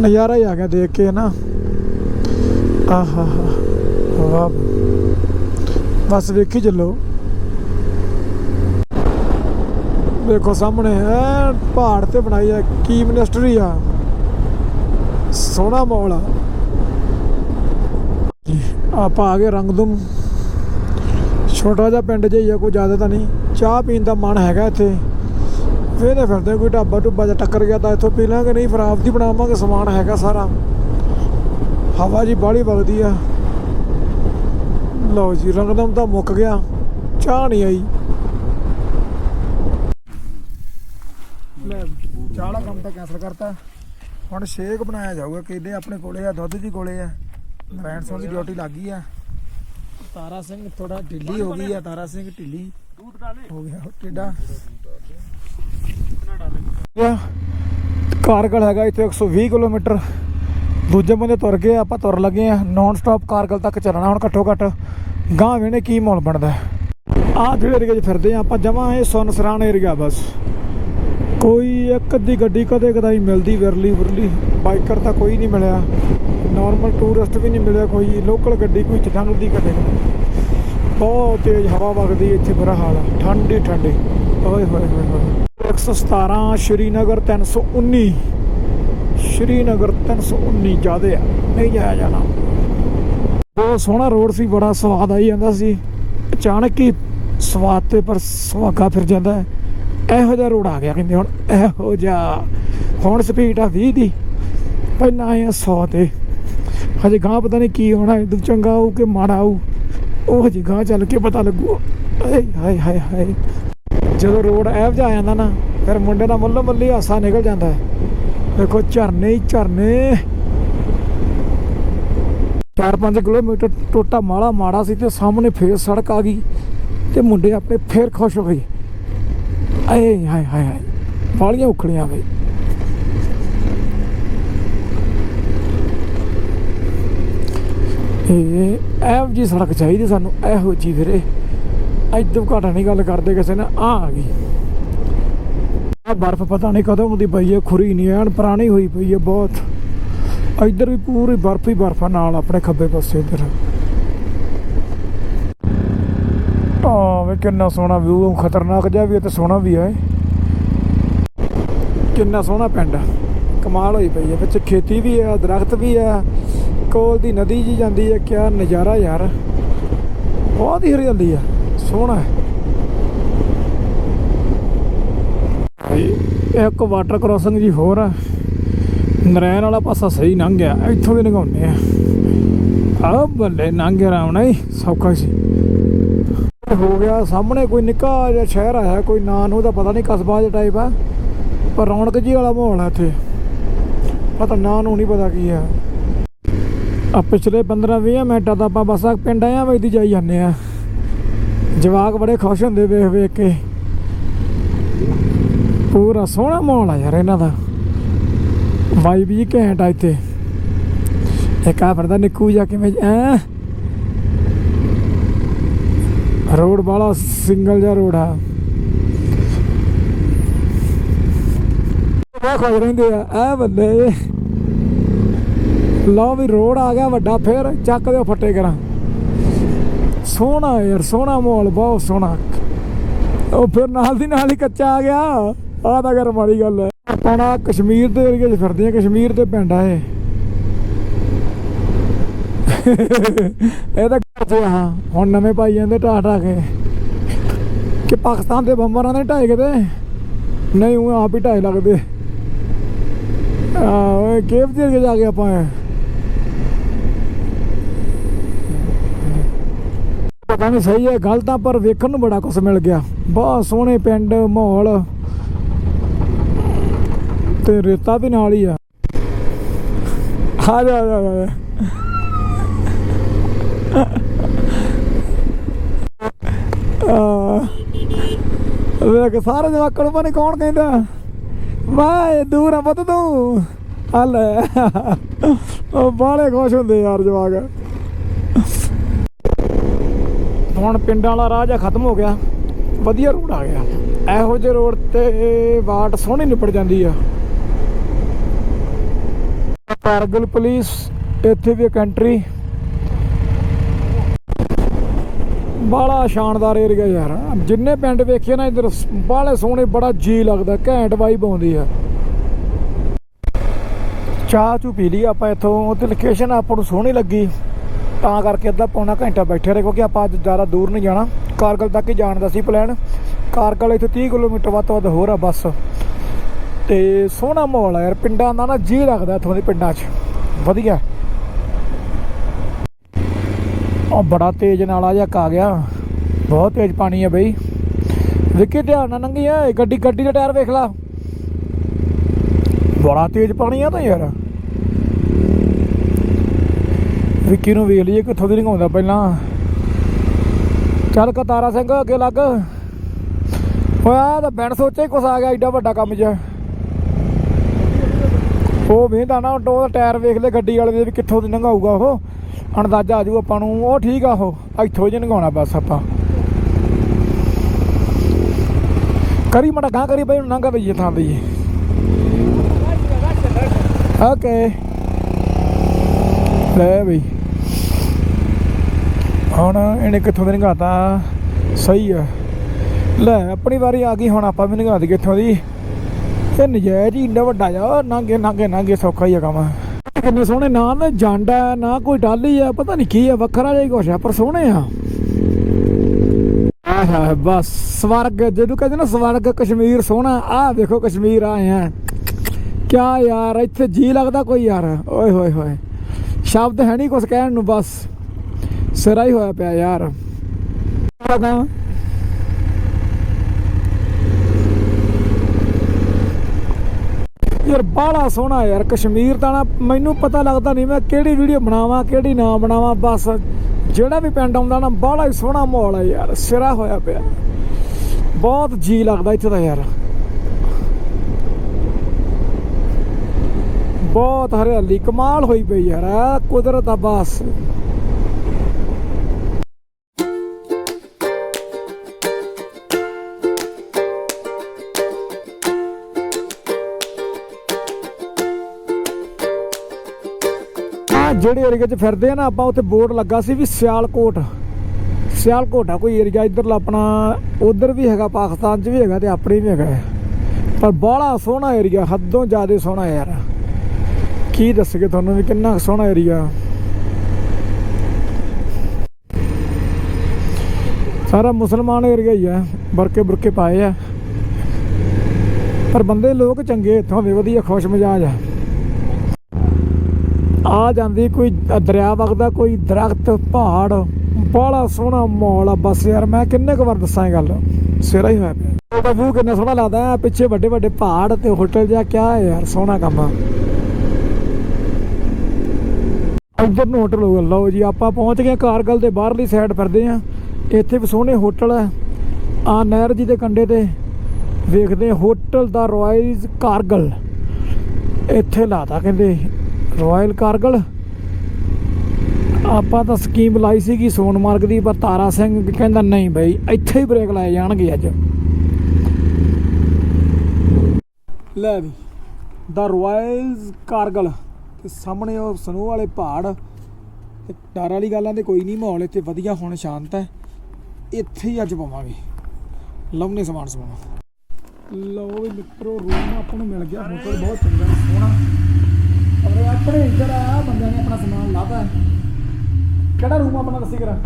ਨਜ਼ਾਰਾ ਹੀ ਆ ਗਿਆ ਦੇਖ ਕੇ ਨਾ ਆਹਾ ਵਾਹ ਬਸ ਵੇਖੀ ਚੱਲੋ ਵੇਖੋ ਸਾਹਮਣੇ ਹੈ, ਪਹਾੜ ਤੇ ਬਣਾਈ ਆ ਕੀ ਮਿਨਿਸਟਰੀ ਆ। ਸੋਹਣਾ ਮੌਲ ਆ। ਆਪਾਂ ਆ ਗਏ ਰੰਗਦੁਮ। ਛੋਟਾ ਜਿਹਾ ਪਿੰਡ ਜਿਹਾ ਹੀ ਆ, ਕੋਈ ਜ਼ਿਆਦਾ ਤਾਂ ਨਹੀਂ। ਚਾਹ ਪੀਣ ਦਾ ਮਨ ਹੈਗਾ ਇੱਥੇ। ਵੇਨੇ ਫਿਰਦੇ ਕੋਈ ਢਾਬਾ ਟੁੱਬਾ ਜਿਹਾ ਟੱਕਰ ਗਿਆ ਤਾਂ ਇੱਥੋਂ ਪੀ ਲਾਂਗੇ, ਨਹੀਂ ਫਿਰ ਆਪਦੀ ਬਣਾਵਾਂਗੇ, ਸਮਾਨ ਹੈਗਾ ਸਾਰਾ। ਹਵਾ ਜੀ ਬਾਹਲੀ ਵਗਦੀ ਆ। ਲਓ ਜੀ, ਰੰਗਦਮ ਤਾਂ ਮੁੱਕ ਗਿਆ। ਚਾਹ ਨਹੀਂ ਆਈ। ਲੈ ਵੀ, ਚਾਹ ਵਾਲਾ ਕੰਮ ਤਾਂ ਕੈਂਸਲ ਕਰਤਾ ਹੁਣ ਸ਼ੇਕ ਬਣਾਇਆ ਜਾਊਗਾ ਕੇਲੇ ਆਪਣੇ ਕੋਲੇ ਆ ਦੁੱਧ ਵੀ ਕੋਲੇ ਆ ਨਾਰਾਇਣ ਸਿੰਘ ਦੀ ਡਿਊਟੀ ਲੱਗ ਗਈ ਆ ਤਾਰਾ ਸਿੰਘ ਥੋੜਾ ਢਿੱਲੀ ਹੋ ਗਈ ਆ ਤਾਰਾ ਸਿੰਘ ਢਿੱਲੀ दूध डाले ਹੋ ਗਿਆ ਟੇਡਾ ਕਾਰਗਲ ਹੈਗਾ ਇੱਥੇ 120 ਕਿਲੋਮੀਟਰ ਦੂਜੇ ਬੰਦੇ ਤੁਰ ਗਏ ਆਪਾਂ ਤੁਰ ਲੱਗੇ ਆ ਨਾਨ ਸਟਾਪ ਕਾਰਗਲ ਤੱਕ ਚੱਲਣਾ ਹੁਣ ਘੱਟੋ ਘੱਟ ਗਾਂ ਵੇਣੇ ਕੀ ਮਾਹੌਲ ਬਣਦਾ ਆ ਜਿਹੜੇ ਏਰੀਏ 'ਚ ਫਿਰਦੇ ਆ ਆਪਾਂ ਜਮਾਂ ਇਹ ਸੁਨਸਰਾਨ ਏਰੀਆ ਬਸ ਕੋਈ ਇੱਕ ਅੱਧੀ ਗੱਡੀ ਕਦੇ ਕਦਾਈ ਮਿਲਦੀ ਵਿਰਲੀ ਵਿਰਲੀ। ਬਾਈਕਰ ਤਾਂ ਕੋਈ ਨਹੀਂ ਮਿਲਿਆ। ਨਾਰਮਲ ਟੂਰਿਸਟ ਵੀ ਨਹੀਂ ਮਿਲਿਆ ਕੋਈ। ਲੋਕਲ ਗੱਡੀ ਕੋਈ ਚਟਾਂਗਦੀ ਕਦੇ ਬਹੁਤ ਤੇਜ਼ ਹਵਾ ਵਗਦੀ ਇੱਥੇ ਬੁਰਾ ਹਾਲ। ਆ ਠੰਡੀ ਠੰਡੀ ਓਏ ਹੋਏ ਹੋਏ ਹੋਏ। 117 ਸ਼੍ਰੀਨਗਰ 319 ਸ਼੍ਰੀਨਗਰ 319 ਜ਼ਿਆਦੇ ਆ। ਨਹੀਂ ਜਾਇਆ ਜਾਣਾ। ਬਹੁਤ ਸੋਹਣਾ ਰੋਡ ਸੀ। ਬੜਾ ਸਵਾਦ ਆਈ ਜਾਂਦਾ ਸੀ। ਅਚਾਨਕ ਹੀ ਸਵਾਦ ਤੇ ਪਰ ਸੁਹਾਗਾ ਫਿਰ ਜਾਂਦਾ ਹੈ। ਇਹੋ ਜਿਹਾ ਰੋਡ ਆ ਗਿਆ ਕਹਿੰਦੇ ਹੁਣ, ਇਹੋ ਜਿਹਾ। ਹੁਣ ਸਪੀਡ ਆ 20 ਦੀ। ਪਹਿਲਾਂ ਆਏ ਆ 100 ਤੇ। ਹਜੇ ਗਾਂ ਪਤਾ ਨਹੀਂ ਕੀ ਹੋਣਾ ਇਹ ਚੰਗਾ ਆਊ ਕਿ ਮਾੜਾ ਆਊ ਉਹ ਹਜੇ ਗਾਂ ਚੱਲ ਕੇ ਪਤਾ ਲੱਗੂ। ਏ ਹਾਏ ਹਾਏ ਹਾਏ। ਜਦੋਂ ਰੋਡ ਐਵ ਜਾ ਜਾਂਦਾ ਨਾ, ਫਿਰ ਮੁੰਡੇ ਦਾ ਮੁੱਲੋ ਮੱਲੀ ਹਾਸਾ ਨਿਕਲ ਜਾਂਦਾ ਹੈ। ਦੇਖੋ, ਝਰਨੇ ਹੀ ਝਰਨੇ। 4-5 ਕਿਲੋਮੀਟਰ ਟੋਟਾ ਮਾਲਾ ਮਾੜਾ ਸੀ ਤੇ ਸਾਹਮਣੇ ਫੇਰ ਸੜਕ ਆ ਗਈ ਤੇ ਮੁੰਡੇ ਆਪਣੇ ਫੇਰ ਖੁਸ਼ ਹੋ ਗਏ ਆਏ ਹਾਏ ਹਾਏ ਹਾਏ। ਬਾਲੀਆਂ ਉਖੜੀਆਂ ਬਈ ਇਹ ਐਵ ਜੀ ਸੜਕ ਚਾਹੀਦੀ ਸਾਨੂੰ, ਇਹੋ ਜੀ ਵੀਰੇ। ਇੱਦੋਂ ਘਾਟਾ ਨਹੀਂ ਗੱਲ ਕਰਦੇ ਕਿਸੇ ਨੇ ਆ ਆ ਗਈ। ਆ ਬਰਫ਼ ਪਤਾ ਨਹੀਂ ਕਦੋਂ ਦੀ ਪਈ ਹੈ, ਖੁਰੀ ਨਹੀਂ, ਐਨ ਪੁਰਾਣੀ ਹੋਈ ਪਈ ਹੈ ਬਹੁਤ। ਇੱਧਰ ਵੀ ਪੂਰੀ ਬਰਫ਼ ਹੀ ਬਰਫ਼ ਆ ਨਾਲ, ਆਪਣੇ ਖੱਬੇ ਪਾਸੇ ਇੱਧਰ। ਆ ਵੇ ਕਿੰਨਾ ਸੋਹਣਾ ਵਿਊ ਖਤਰਨਾਕ ਜਿਹਾ ਵੀ ਹੈ ਤੇ ਸੋਹਣਾ ਵੀ ਹੈ ਕਿੰਨਾ ਸੋਹਣਾ ਪਿੰਡ ਕਮਾਲ ਹੋਈ ਪਈ ਹੈ। ਵਿੱਚ ਖੇਤੀ ਵੀ ਹੈ, ਦਰਖਤ ਵੀ ਹੈ। ਕੋਲ ਦੀ ਨਦੀ ਜੀ ਜਾਂਦੀ ਹੈ। ਕਿਆ ਨਜ਼ਾਰਾ ਯਾਰ। ਬਹੁਤ ਹੀ ਹਰਿਆਲੀ ਆ। ਸੋਹਣਾ ਹੈ। ਇੱਕ ਵਾਟਰ ਕ੍ਰਾਸਿੰਗ ਜੀ ਹੋਰ ਆ। ਨਰੈਣ ਵਾਲਾ ਪਾਸਾ ਸਹੀ ਲੰਘ ਗਿਆ। ਇੱਥੋਂ ਵੀ ਲੰਘਾਉਂਦੇ ਆ। ਆ ਬੱਲੇ ਲੰਘ ਗਿਆ ਰਾਮ ਨਹੀਂ ਸੌਖਾ ਸੀ। ਹੋ ਗਿਆ, ਸਾਹਮਣੇ ਕੋਈ ਨਿੱਕਾ ਜਿਹਾ ਸ਼ਹਿਰ ਆਇਆ, ਕੋਈ ਨਾਂ ਨੂੰ ਤਾਂ ਪਤਾ ਨਹੀਂ ਕਸਬਾ ਜਿਹਾ ਟਾਈਪ ਆ। ਪਰ ਰੌਣਕ ਜੀ ਵਾਲਾ ਮਾਹੌਲ ਆ ਇੱਥੇ। ਪਤਾ ਨਾਂ ਨੂੰ ਨਹੀਂ ਪਤਾ ਕੀ ਆ। ਆ ਪਿਛਲੇ 15 20 ਮਿੰਟਾਂ ਦਾ ਆਪਾਂ ਬਸ ਆ ਪਿੰਡ ਆਇਆ ਵੇਦੀ ਜਾਈ ਜਾਂਦੇ ਆ। ਜਵਾਕ ਬੜੇ ਖੁਸ਼ ਹੁੰਦੇ ਵੇਖ ਵੇਖ ਕੇ। ਪੂਰਾ ਸੋਹਣਾ ਮਾਹੌਲ ਆ ਯਾਰ ਇਹਨਾਂ ਦਾ। ਵਾਈਬ ਜੀ ਘੈਂਟ ਆ ਇੱਥੇ। ਇੱਕ ਆ ਫਿਰਦਾ ਨਿੱਕੂ ਜਾ ਕਿਵੇਂ ਐ ਰੋਡ ਵਾਲਾ ਸਿੰਗਲ ਜਿਹਾ ਰੋਡ ਆ। ਬਹੁਤ ਖੁਸ਼ ਰਹਿੰਦੇ ਆ ਐ ਬੰਦੇ ਲਓ ਵੀ ਰੋਡ ਆ ਗਿਆ ਵੱਡਾ, ਫੇਰ ਚੱਕ ਦਿਓ ਫੱਟੇ ਕਰਾਂ ਸੋਹਣਾ ਯਾਰ, ਸੋਹਣਾ ਮਾਹੌਲ, ਬਹੁਤ ਸੋਹਣਾ। ਉਹ ਫਿਰ ਨਾਲ ਦੀ ਨਾਲ ਹੀ ਕੱਚਾ ਆ ਗਿਆ। ਆਹ ਤਾਂ ਕਰ ਮਾੜੀ ਗੱਲ ਹੈ। ਆਪਣਾ ਕਸ਼ਮੀਰ ਦੇ ਏਰੀਏ 'ਚ ਫਿਰਦੇ ਆ, ਕਸ਼ਮੀਰ ਦੇ ਪਿੰਡ ਆ ਇਹ। ਇਹ ਤਾਂ ਕੱਚੇ ਆ। ਹੁਣ ਨਵੇਂ ਪਾਈ ਜਾਂਦੇ ਢਾਹ ਢਾਹ ਕੇ। ਕਿ ਪਾਕਿਸਤਾਨ ਦੇ ਬੰਬਰਾਂ ਨੇ ਢਾਏ ਕਿਤੇ? ਨਹੀਂ ਉਹ ਆਪ ਹੀ ਢਾਏ ਲੱਗਦੇ। ਆ ਓਏ ਕੇਵ ਦੇ ਜਾ ਕੇ ਆਪਾਂ ਪਤਾ ਨਹੀਂ ਸਹੀ ਹੈ ਗਲਤ ਆ ਪਰ ਵੇਖਣ ਨੂੰ ਬੜਾ ਕੁਝ ਮਿਲ ਗਿਆ। ਬਹੁਤ ਸੋਹਣੇ ਪਿੰਡ ਮਾਹੌਲ। ਤੇ ਰੇਤਾ ਵੀ ਨਾਲ ਹੀ ਆ। ਆ ਜਾ ਆ ਜਾ, ਵੇਖ, ਸਾਰੇ ਜਵਾਕਾਂ ਨੂੰ ਪਤਾ ਕੌਣ ਕਹਿੰਦਾ। ਵਾਏ ਦੂਰ ਆ ਪੁੱਤ ਤੂੰ। ਆ ਉਹ ਬਾਹਲੇ ਖੁਸ਼ ਹੁੰਦੇ ਯਾਰ ਜਵਾਕ। ਹੁਣ ਪਿੰਡਾਂ ਵਾਲਾ ਰਾਹ ਜਿਹਾ ਖਤਮ ਹੋ ਗਿਆ। ਵਧੀਆ ਰੋਡ ਆ ਗਿਆ। ਇਹੋ ਜਿਹੇ ਰੋਡ ਤੇ ਬਾਟ ਸੋਹਣੀ ਨਿਪਟ ਜਾਂਦੀ ਆ। ਕਾਰਗਲ ਪੁਲਿਸ, ਇੱਥੇ ਵੀ ਇੱਕ ਐਂਟਰੀ ਸ਼ਾਨਦਾਰ ਏਰੀਆ ਯਾਰ। ਜਿੰਨੇ ਪਿੰਡ ਵੇਖੇ ਨਾ ਇਧਰ, ਬਾਹਲੇ ਸੋਹਣੇ, ਬੜਾ ਜੀ ਲੱਗਦਾ, ਘੈਂਟ ਵਾਈਬ ਆਉਂਦੀ ਆ। ਚਾਹ ਚੂ ਪੀ ਲਈ ਆਪਾਂ ਇੱਥੋਂ ਤੇ ਲੋਕੇਸ਼ਨ ਆਪਾਂ ਨੂੰ ਸੋਹਣੀ ਲੱਗੀ। ਤਾਂ ਕਰਕੇ ਅੱਧਾ ਪੌਣਾ ਘੰਟਾ ਬੈਠੇ ਰਹੇ, ਕਿਉਂਕਿ ਆਪਾਂ ਅੱਜ ਜ਼ਿਆਦਾ ਦੂਰ ਨਹੀਂ ਜਾਣਾ। ਕਾਰਗਲ ਤੱਕ ਹੀ ਜਾਣ ਦਾ ਸੀ ਪਲਾਨ ਕਾਰਗਲ ਇੱਥੇ 30 ਕਿਲੋਮੀਟਰ ਵੱਧ ਤੋਂ ਵੱਧ ਹੋਰ ਆ ਬੱਸ। ਤੇ ਸੋਹਣਾ ਮਾਹੌਲ ਆ ਯਾਰ, ਪਿੰਡਾਂ ਦਾ ਨਾ ਜੀ ਲੱਗਦਾ ਇੱਥੋਂ ਦੇ ਪਿੰਡਾਂ 'ਚ। ਵਧੀਆ। ਉਹ ਬੜਾ ਤੇਜ਼ ਨਾਲਾ ਜਿਹਾ ਆ ਗਿਆ। ਬਹੁਤ ਤੇਜ਼ ਪਾਣੀ ਆ ਬਈ। ਵਿੱਕੀ, ਧਿਆਨ ਨਾਲ ਲੰਘੀ ਆ ਗੱਡੀ ਗੱਡੀ ਦਾ ਟਾਇਰ ਵੇਖ ਲਾ। ਬੜਾ ਤੇਜ਼ ਪਾਣੀ ਆ ਤਾਂ ਯਾਰ। ਵਿੱਕੀ ਨੂੰ ਵੇਖ ਲਈਏ, ਕਿੱਥੋਂ ਦੀ ਲੰਘਾਉਂਦਾ ਪਹਿਲਾਂ। ਚੱਲ ਕਤਾਰਾ ਸਿੰਘ, ਅੱਗੇ ਲੱਗ। ਹੋਇਆ ਤਾਂ ਬੈਣ ਸੋਚੇ ਕੁਛ ਆ ਗਿਆ, ਏਡਾ ਵੱਡਾ ਕੰਮ ਜਿਹਾ। ਉਹ ਵੇਂਦਾ ਨਾ, ਉਹ ਟਾਇਰ ਵੇਖ ਲੈ, ਗੱਡੀ ਵਾਲੇ ਦੇ ਵੀ ਕਿੱਥੋਂ ਦੀ ਲੰਘਾਊਗਾ ਉਹ। ਅੰਦਾਜ਼ਾ ਆ ਜਾਊ ਆਪਾਂ ਨੂੰ, ਉਹ ਠੀਕ ਆ ਉਹ ਇੱਥੋਂ ਜਿਹਾ ਲੰਘਾਉਣਾ ਬਸ ਆਪਾਂ। ਕਰੀ ਮੜਾ ਗਾਂ ਕਰੀ ਬਈ ਨੰਗਾ ਦਈਏ ਥਾਂ ਦਈਏ ਓਕੇ। ਲੈ ਬਈ। ਹੁਣ ਇਹਨੇ ਕਿੱਥੋਂ ਦੀ ਨਿਗਾਤਾ ਸਹੀ ਆ। ਲੈ, ਆਪਣੀ ਵਾਰੀ ਆ ਗਈ, ਹੁਣ ਆਪਾਂ ਵੀ ਲੰਘਾ ਦਈਏ ਇੱਥੋਂ ਦੀ। ਇਹ ਨਜਾਇਜ਼ ਹੀ ਇੰਨਾ ਵੱਡਾ ਜਾ ਨਾਂਗੇ ਨਾਂਗੇ ਨਾਂਗੇ ਸੌਖਾ ਹੀ ਆ ਕੰਮ। ਕਿੰਨੇ ਸੋਹਣੇ, ਨਾ ਨਾ ਜਾਂਡਾ ਨਾ ਕੋਈ ਟਾਲੀ ਆ, ਪਤਾ ਨਹੀਂ ਕੀ ਆ, ਵੱਖਰਾ ਜਿਹਾ ਕੁਛ ਆ, ਪਰ ਸੋਹਣੇ ਆ। ਆਹ ਬਸ, ਸਵਰਗ, ਜਦੋਂ ਕਹਿੰਦੇ ਨਾ ਸਵਰਗ, ਕਸ਼ਮੀਰ ਸੋਹਣਾ, ਆਹ ਦੇਖੋ ਕਸ਼ਮੀਰ ਆਏ ਆ। ਕਿਆ ਯਾਰ, ਇੱਥੇ ਜੀ ਲੱਗਦਾ ਕੋਈ ਯਾਰ। ਓਏ, ਹੋਏ ਹੋਏ। ਸ਼ਬਦ ਹੈ ਨਹੀਂ ਕੁਛ ਕਹਿਣ ਨੂੰ, ਬਸ। ਸਿਰਾ ਹੀ ਹੋਇਆ ਪਿਆ ਯਾਰ। ਯਾਰ ਬਾਹਲਾ ਸੋਹਣਾ ਯਾਰ, ਕਸ਼ਮੀਰ ਤਾਂ ਨਾ ਮੈਨੂੰ ਪਤਾ ਲੱਗਦਾ ਨਹੀਂ ਮੈਂ ਕਿਹੜੀ ਵੀਡੀਓ ਬਣਾਵਾਂ, ਕਿਹੜੀ ਨਾ ਬਣਾਵਾਂ, ਬਸ ਜਿਹੜਾ ਵੀ ਪਿੰਡ ਆਉਂਦਾ ਨਾ ਬਾਹਲਾ ਹੀ ਸੋਹਣਾ ਮਾਹੌਲ ਹੈ ਯਾਰ, ਸਿਰਾ ਹੋਇਆ ਪਿਆ। ਬਹੁਤ ਜੀ ਲੱਗਦਾ ਇੱਥੇ ਦਾ ਯਾਰ। ਬਹੁਤ ਹਰਿਆਲੀ, ਕਮਾਲ ਹੋਈ ਪਈ ਯਾਰ ਕੁਦਰਤ ਆ ਬਸ। ਜਿਹੜੇ ਏਰੀਏ 'ਚ ਫਿਰਦੇ ਆ ਨਾ, ਆਪਾਂ ਉੱਥੇ ਬੋਰਡ ਲੱਗਾ ਸੀ ਵੀ ਸਿਆਲਕੋਟ। ਸਿਆਲਕੋਟ ਆ ਕੋਈ ਏਰੀਆ ਇੱਧਰਲਾ ਆਪਣਾ, ਉਧਰ ਵੀ ਹੈਗਾ, ਪਾਕਿਸਤਾਨ 'ਚ ਵੀ ਹੈਗਾ ਤੇ ਆਪਣੇ ਵੀ ਹੈਗਾ ਹੈ। ਪਰ ਬਾਹਲਾ ਸੋਹਣਾ ਏਰੀਆ ਹੱਦੋਂ ਜ਼ਿਆਦਾ ਸੋਹਣਾ ਯਾਰ। ਕੀ ਦੱਸਗੇ ਤੁਹਾਨੂੰ ਵੀ ਕਿੰਨਾ ਕੁ ਸੋਹਣਾ ਏਰੀਆ ਸਾਰਾ ਮੁਸਲਮਾਨ ਏਰੀਆ ਹੀ ਆ ਬਰਕੇ ਬੁਰਕੇ ਪਾਏ ਆ। ਪਰ ਬੰਦੇ ਲੋਕ ਚੰਗੇ, ਇੱਥੋਂ ਦੇ ਵਧੀਆ ਖੁਸ਼ ਮਿਜਾਜ ਆ। ਆ ਜਾਂਦੀ ਕੋਈ ਦਰਿਆ ਵਗਦਾ, ਕੋਈ ਦਰਖਤ, ਪਹਾੜ, ਬੜਾ ਸੋਹਣਾ ਮਾਹੌਲ ਆ। ਬਸ ਯਾਰ ਮੈਂ ਕਿੰਨੇ ਕੁ ਵਾਰ ਦੱਸਾਂ ਇਹ ਗੱਲ? ਸਿਰਾ ਹੀ ਹੋਇਆ ਪਿਆ। ਉਹਦਾ ਵਿਊ ਕਿੰਨਾ ਸੋਹਣਾ ਲੱਗਦਾ ਹੈ, ਪਿੱਛੇ ਵੱਡੇ ਵੱਡੇ ਪਹਾੜ ਤੇ ਹੋਟਲ ਜਿਹਾ, ਕਿਆ ਹੈ ਯਾਰ, ਸੋਹਣਾ ਕੰਮ ਆ। ਉੱਧਰ ਨੂੰ ਹੋਟਲ ਹੋਊਗਾ। ਲਓ ਜੀ, ਆਪਾਂ ਪਹੁੰਚ ਗਏ ਕਾਰਗਲ ਦੇ ਬਾਹਰਲੀ ਸਾਈਡ ਫਿਰਦੇ ਆ ਇੱਥੇ ਵੀ ਸੋਹਣੇ ਹੋਟਲ ਆ। ਆ ਨਹਿਰ ਜੀ ਦੇ ਕੰਢੇ ਤੇ ਵੇਖਦੇ ਹੋਟਲ ਦਾ ਰਾਇਲਸ ਕਾਰਗਲ। ਇੱਥੇ ਲਾਤਾ ਕਹਿੰਦੇ ਰਾਇਲ ਕਾਰਗਲ ਆਪਾਂ ਤਾਂ ਸਕੀਮ ਲਾਈ ਸੀਗੀ ਸੋਨਮਾਰਗ ਦੀ, ਪਰ ਤਾਰਾ ਸਿੰਘ ਕਹਿੰਦਾ ਨਹੀਂ ਬਈ, ਇੱਥੇ ਹੀ ਬ੍ਰੇਕ ਲਾਏ ਜਾਣਗੇ ਅੱਜ। ਲੈ ਵੀ ਦਾ ਰਾਇਲਸ ਕਾਰਗਲ ਤੇ ਸਾਹਮਣੇ ਉਹ ਸਨੋ ਵਾਲੇ ਪਹਾੜ। ਤੇ ਡਰ ਵਾਲੀ ਗੱਲਾਂ ਤੇ ਕੋਈ ਨਹੀਂ, ਮਾਹੌਲ ਇੱਥੇ ਵਧੀਆ ਹੁਣ, ਸ਼ਾਂਤ ਹੈ। ਇੱਥੇ ਹੀ ਅੱਜ ਪਾਵਾਂਗੇ। ਲਵਨੇ ਸਮਾਨ ਸਮਾਨ। ਲਓ ਵੀ ਮਿੱਤਰੋ, ਰੂਮ ਆਪਾਂ ਨੂੰ ਮਿਲ ਗਿਆ। ਹੋਟਲ ਬਹੁਤ ਚੰਗਾ, ਸੋਹਣਾ। ਆਪਣੇ ਇੱਧਰ ਆ ਬੰਦਿਆਂ ਨੇ ਆਪਣਾ ਸਮਾਨ ਲਾਤਾ। ਹੈ ਕਿਹੜਾ ਰੂਮ ਆਪਣਾ ਦੱਸੀ ਕਰਾ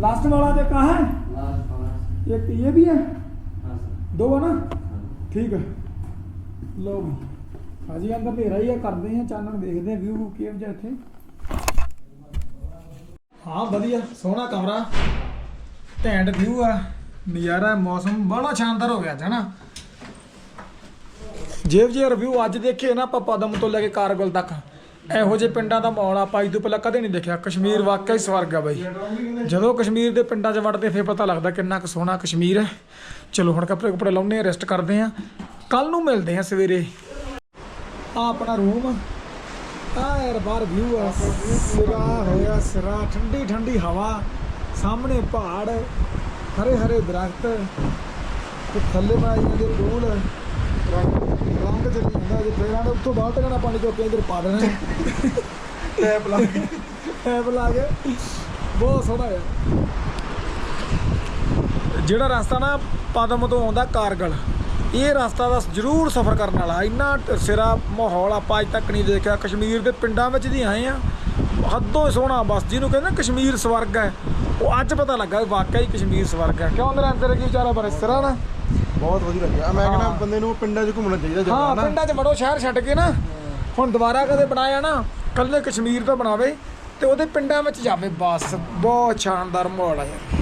ਲਾਸਟ ਵਾਲਾ ਤੇ ਕਹਾ ਹੈ? ਇੱਕ ਇਹ ਵੀ ਹੈ? ਦੋ ਹੈ ਨਾ? ਠੀਕ ਹੈ ਲਓ ਵੀ ਅੰਦਰ ਹਨੇਰਾ ਹੀ ਆ ਕਰਦੇ ਆ ਚਾਨਣ ਦੇਖਦੇ ਆ ਵਿਊ ਕਿਹੋ ਜਿਹਾ ਇੱਥੇ। ਹਾਂ ਵਧੀਆ ਸੋਹਣਾ ਕਮਰਾ। ਘੈਂਟ ਵਿਊ ਆ। ਨਜ਼ਾਰਾ ਮੌਸਮ ਬੜਾ ਸ਼ਾਨਦਾਰ ਹੋ ਗਿਆ ਜਣਾ ਜੇਬ ਜੇ ਰਿਵਿਊ ਅੱਜ ਦੇਖੇ ਨਾ, ਆਪਾਂ ਪਦਮ ਤੋਂ ਲੈ ਕੇ ਕਾਰਗਲ ਤੱਕ। ਇਹੋ ਜਿਹੇ ਪਿੰਡਾਂ ਦਾ ਮਾਹੌਲ ਆਪਾਂ ਅੱਜ ਤੋਂ ਪਹਿਲਾਂ ਕਦੇ ਨਹੀਂ ਦੇਖਿਆ। ਕਸ਼ਮੀਰ ਵਾਕਿਆ ਹੀ ਸਵਰਗ ਆ ਬਾਈ। ਜਦੋਂ ਕਸ਼ਮੀਰ ਦੇ ਪਿੰਡਾਂ 'ਚ ਵੜਦੇ, ਫਿਰ ਪਤਾ ਲੱਗਦਾ ਕਿੰਨਾ ਕੁ ਸੋਹਣਾ ਕਸ਼ਮੀਰ ਹੈ। ਚਲੋ, ਹੁਣ ਕੱਪੜੇ ਕੁਪੜੇ ਲਾਉਨੇ ਆ ਰੈਸਟ ਕਰਦੇ ਆ ਕੱਲ ਨੂੰ ਮਿਲਦੇ ਆ ਸਵੇਰੇ। ਆ ਆਪਣਾ ਰੂਮ ਆ। ਯਾਰ, ਬਾਹਰ ਵਿਊ ਆ। ਸਿਰਾ ਹੋਇਆ ਸਿਰਾ, ਠੰਡੀ ਠੰਡੀ ਹਵਾ। ਸਾਹਮਣੇ ਪਹਾੜ ਹਰੇ ਹਰੇ ਦਰਖਤ। ਤੇ ਥੱਲੇ ਬਣਾਈ ਦੇ ਪੂਲ। ਰੰਗ ਚੱਲੀ ਜਾਂਦਾ ਜੇ ਫੇਰਾਂ ਦੇ ਉੱਤੋਂ ਬਾਹਰ ਟਕਣਾ ਪਾਣੀ ਚੋਂ ਕੇ ਇਧਰ ਪਾ ਦੇਣਾ ਟੈਪ ਲਾ ਕੇ ਟੈਪ ਲਾ ਕੇ ਬਹੁਤ ਸੋਹਣਾ ਹੈ ਜਿਹੜਾ ਰਸਤਾ ਨਾ ਪਦਮ ਤੋਂ ਆਉਂਦਾ ਕਾਰਗਲ, ਇਹ ਰਸਤਾ ਦਾ ਜ਼ਰੂਰ ਸਫ਼ਰ ਕਰਨ ਵਾਲਾ। ਇੰਨਾ ਸਿਰਾ ਮਾਹੌਲ ਆਪਾਂ ਅੱਜ ਤੱਕ ਨਹੀਂ ਦੇਖਿਆ। ਕਸ਼ਮੀਰ ਦੇ ਪਿੰਡਾਂ ਵਿੱਚ ਦੀ ਆਏ ਆ ਹੱਦੋਂ ਸੋਹਣਾ ਬਸ। ਜਿਹਨੂੰ ਕਹਿੰਦੇ ਕਸ਼ਮੀਰ ਸਵਰਗ ਹੈ। ਉਹ ਅੱਜ ਪਤਾ ਲੱਗਾ ਵਾਕਿਆ ਹੀ ਕਸ਼ਮੀਰ ਸਵਰਗ ਹੈ। ਕਿਉਂ ਅੰਦਰ ਅੰਦਰ ਕੀ ਵਿਚਾਰਾ ਪਰ ਇਸ ਤਰ੍ਹਾਂ ਨਾ? ਬਹੁਤ ਵਧੀਆ ਲੱਗਿਆ। ਮੈਂ ਕਹਿੰਦਾ। ਬੰਦੇ ਨੂੰ ਪਿੰਡਾਂ 'ਚ ਘੁੰਮਣਾ ਚਾਹੀਦਾ ਹਾਂ ਨਾ ਪਿੰਡਾਂ 'ਚ ਵੜੋ ਸ਼ਹਿਰ ਛੱਡ ਕੇ ਨਾ। ਹੁਣ ਦੁਬਾਰਾ ਕਦੇ ਬਣਾਇਆ ਨਾ ਕੱਲੇ ਕਸ਼ਮੀਰ ਤੋਂ ਬਣਾਵੇ ਤੇ ਉਹਦੇ ਪਿੰਡਾਂ ਵਿੱਚ ਜਾਵੇ ਬਸ। ਬਹੁਤ ਸ਼ਾਨਦਾਰ ਮਾਹੌਲ ਆ ਯਾਰ।